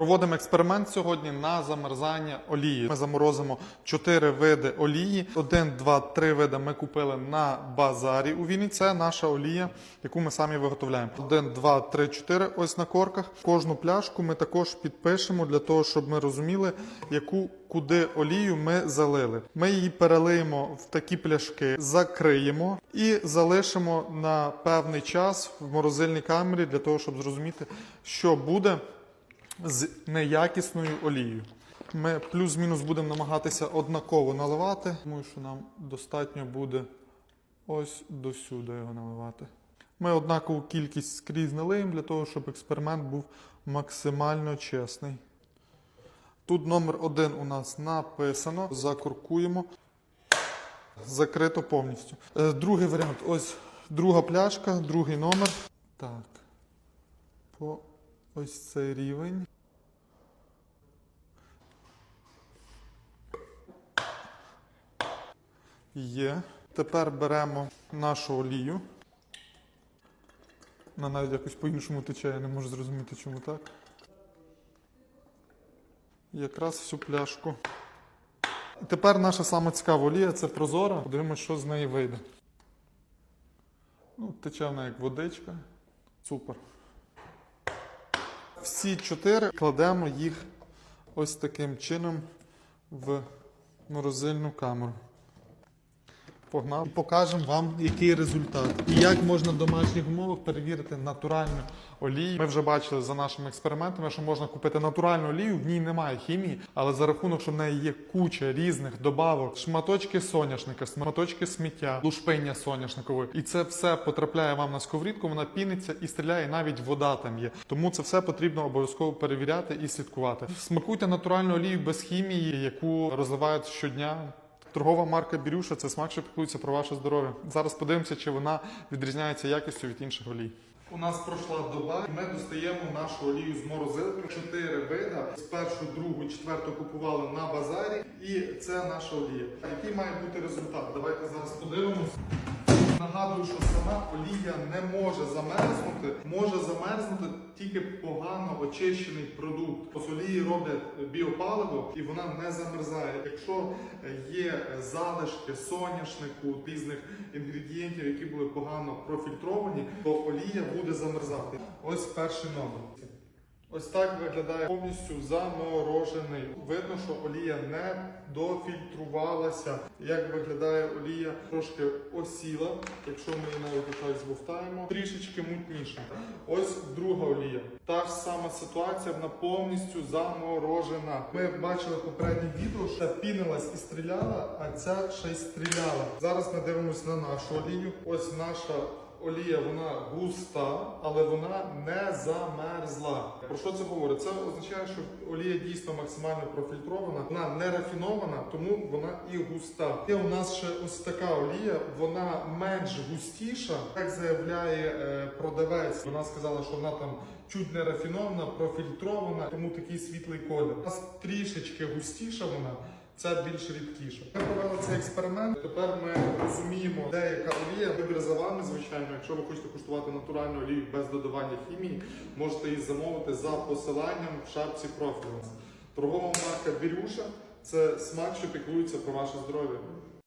Проводимо експеримент сьогодні на замерзання олії. Ми заморозимо 4 види олії. 1, 2, 3 види ми купили на базарі у Вінниці. Це наша олія, яку ми самі виготовляємо. 1, 2, 3, 4 ось на корках. Кожну пляшку ми також підпишемо для того, щоб ми розуміли, яку куди олію ми залили. Ми її перелиємо в такі пляшки, закриємо і залишимо на певний час в морозильній камері для того, щоб зрозуміти, що буде з неякісною олією. Ми плюс-мінус будемо намагатися однаково наливати, тому що нам достатньо буде ось до сюди його наливати. Ми однакову кількість скрізь налиємо для того, щоб експеримент був максимально чесний. Тут номер один у нас написано. Закуркуємо. Закрито повністю. Е, Другий варіант. Ось друга пляшка, другий номер. Так. По ось цей рівень. Є. Тепер беремо нашу олію. Вона навіть якось по-іншому тече, я не можу зрозуміти, чому так. Якраз всю пляшку. І Тепер наша саме цікава олія це прозора. Подивимось, що з неї вийде. Ну, тече вона як водичка. Супер. Всі чотири кладемо їх ось таким чином в морозильну камеру. Погнав. Покажемо вам, який результат. І як можна в домашніх умовах перевірити натуральну олію. Ми вже бачили за нашими експериментами, що можна купити натуральну олію, в ній немає хімії, але за рахунок, що в неї є куча різних добавок, шматочки соняшника, шматочки сміття, лушпиння соняшникової. І це все потрапляє вам на сковорідку, вона піниться і стріляє, навіть вода там є. Тому це все потрібно обов'язково перевіряти і слідкувати. Смакуйте натуральну олію без хімії, яку розливають щодня. Торгова марка Бірюша це смак, що піклується про ваше здоров'я. Зараз подивимося, чи вона відрізняється якістю від інших олій. У нас пройшла доба, і ми достаємо нашу олію з морозилки. Чотири вида. Першу, другу, четверту купували на базарі, і це наша олія. Який має бути результат? Давайте зараз подивимося. Нагадую, що сама олія не може замерзнути, може замерзнути тільки погано очищений продукт. З олії роблять біопаливо і вона не замерзає. Якщо є залишки соняшнику, різних інгредієнтів, які були погано профільтровані, то олія буде замерзати. Ось перший номер. Ось так виглядає повністю заморожений. Видно, що олія не дофільтрувалася. Як виглядає олія, трошки осіла, якщо ми її навіть отак збовтаємо, трішечки мутніша. Ось друга олія. Та ж сама ситуація, вона повністю заморожена. Ми бачили попереднє відео, що пінилась і стріляла, а ця ще й стріляла. Зараз ми дивимося на нашу олію. Ось наша олія вона густа, але вона не замерзла. Про що це говорить? Це означає, що олія дійсно максимально профільтрована, вона не рафінована, тому вона і густа. Є у нас ще ось така олія, вона менш густіша, як заявляє е, продавець. Вона сказала, що вона там чуть не рафінована, профільтрована, тому такий світлий колір. У нас трішечки густіша вона. Це більш рідкіше. Ми провели цей експеримент. Тепер ми розуміємо, де яка олія. Вибір за вами, звичайно. Якщо ви хочете куштувати натуральну олію без додавання хімії, можете її замовити за посиланням в шапці профілю. Торгова марка Бірюша це смак, що піклується про ваше здоров'я.